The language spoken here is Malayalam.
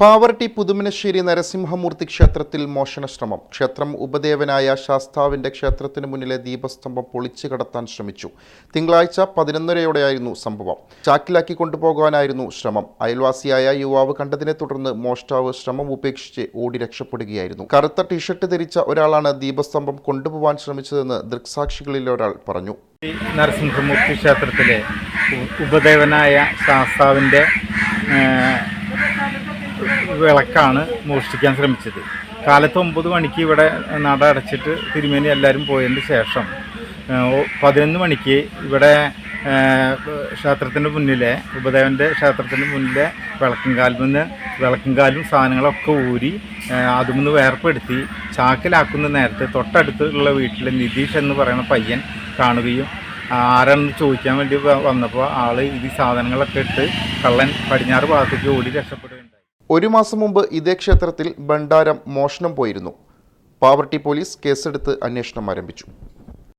പാവർട്ടി പുതുമനശ്ശേരി നരസിംഹമൂർത്തി ക്ഷേത്രത്തിൽ മോഷണശ്രമം. ക്ഷേത്രം ഉപദേവനായ ശാസ്താവിന്റെ ക്ഷേത്രത്തിന് മുന്നിലെ ദീപസ്തംഭം പൊളിച്ചു കടത്താൻ ശ്രമിച്ചു. തിങ്കളാഴ്ച പതിനൊന്നരയോടെയായിരുന്നു സംഭവം. ചാക്കിലാക്കി കൊണ്ടുപോകാനായിരുന്നു ശ്രമം. അയൽവാസിയായ യുവാവ് കണ്ടതിനെ തുടർന്ന് മോഷ്ടാവ് ശ്രമം ഉപേക്ഷിച്ച് ഓടി രക്ഷപ്പെടുകയായിരുന്നു. കറുത്ത ടീഷർട്ട് ധരിച്ച ഒരാളാണ് ദീപസ്തംഭം കൊണ്ടുപോകാൻ ശ്രമിച്ചതെന്ന് ദൃക്സാക്ഷികളിൽ ഒരാൾ പറഞ്ഞു. നരസിംഹമൂർത്തി ക്ഷേത്രത്തിലെ ഉപദേവനായ ശാസ്താവിന്റെ വിളക്കാണ് മോഷ്ടിക്കാൻ ശ്രമിച്ചത്. കാലത്ത് ഒമ്പത് മണിക്ക് ഇവിടെ നട അടച്ചിട്ട് തിരുമേനി എല്ലാവരും പോയതിന് ശേഷം പതിനൊന്ന് മണിക്ക് ഇവിടെ ക്ഷേത്രത്തിന്റെ മുന്നിലെ ഉപദേവന്റെ ക്ഷേത്രത്തിന്റെ മുന്നിലെ വിളക്കുംകാലിൽ നിന്ന് വിളക്കുംകാലും സാധനങ്ങളൊക്കെ ഊരി അതുമൊന്ന് വേർപ്പെടുത്തി ചാക്കിലാക്കുന്ന നേരത്തെ തൊട്ടടുത്തുള്ള വീട്ടിലെ നിതീഷ് എന്ന് പറയുന്ന പയ്യൻ കാണുകയും ആരാണെന്ന് ചോദിക്കാൻ വേണ്ടി വന്നപ്പോൾ ആൾ ഈ സാധനങ്ങളൊക്കെ ഇട്ട് കള്ളൻ പടിഞ്ഞാറ് ഭാഗത്തേക്ക് ഓടി രക്ഷപ്പെടുകയുണ്ടായി ഒരു മാസം മുമ്പ് ഇതേ ക്ഷേത്രത്തിൽ ഭണ്ഡാരം മോഷണം പോയിരുന്നു. പാവർട്ടി പോലീസ് കേസെടുത്ത് അന്വേഷണം ആരംഭിച്ചു.